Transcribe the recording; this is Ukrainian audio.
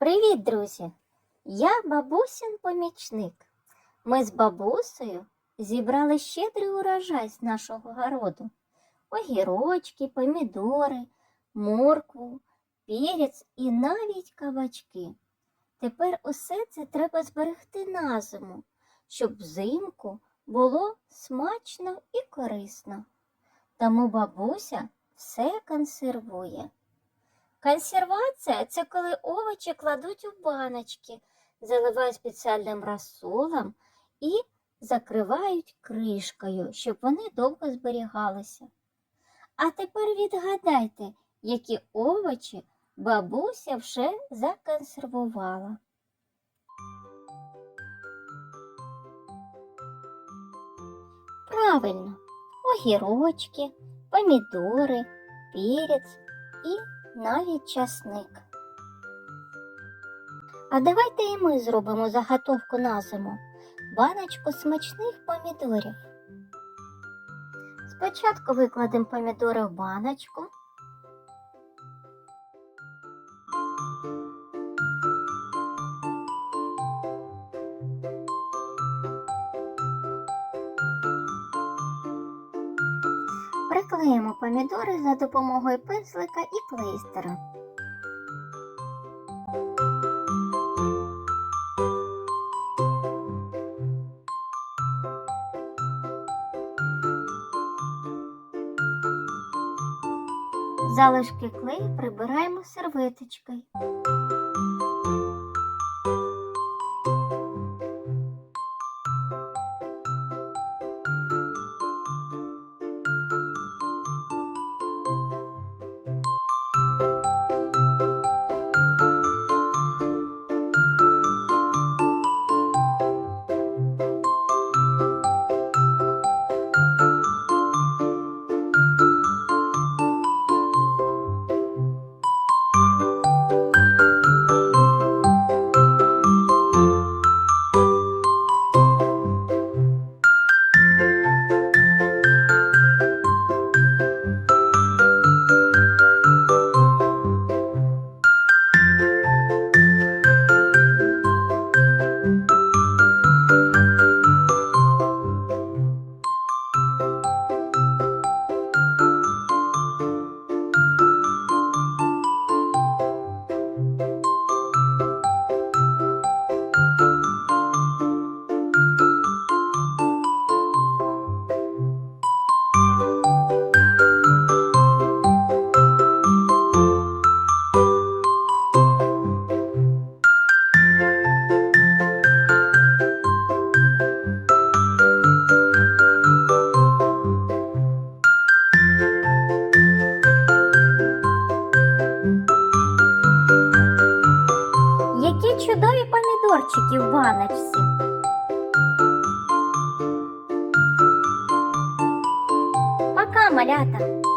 Привіт, друзі! Я бабусін помічник. Ми з бабусею зібрали щедрий урожай з нашого городу. Огірочки, помідори, моркву, перець і навіть кабачки. Тепер усе це треба зберегти на зиму, щоб взимку було смачно і корисно. Тому бабуся все консервує. Консервація це коли овочі кладуть у баночки, заливають спеціальним розсолом і закривають кришкою, щоб вони довго зберігалися. А тепер відгадайте, які овочі бабуся вже законсервувала. Правильно, огірочки, помідори, перець і навіть часник. А давайте і ми зробимо заготовку на зиму. Баночку смачних помідорів. Спочатку викладемо помідори в баночку. Приклеїмо помідори за допомогою пензлика і клейстера. Залишки клею прибираємо серветочкою. Помідорчики в баночці. Пока, малята!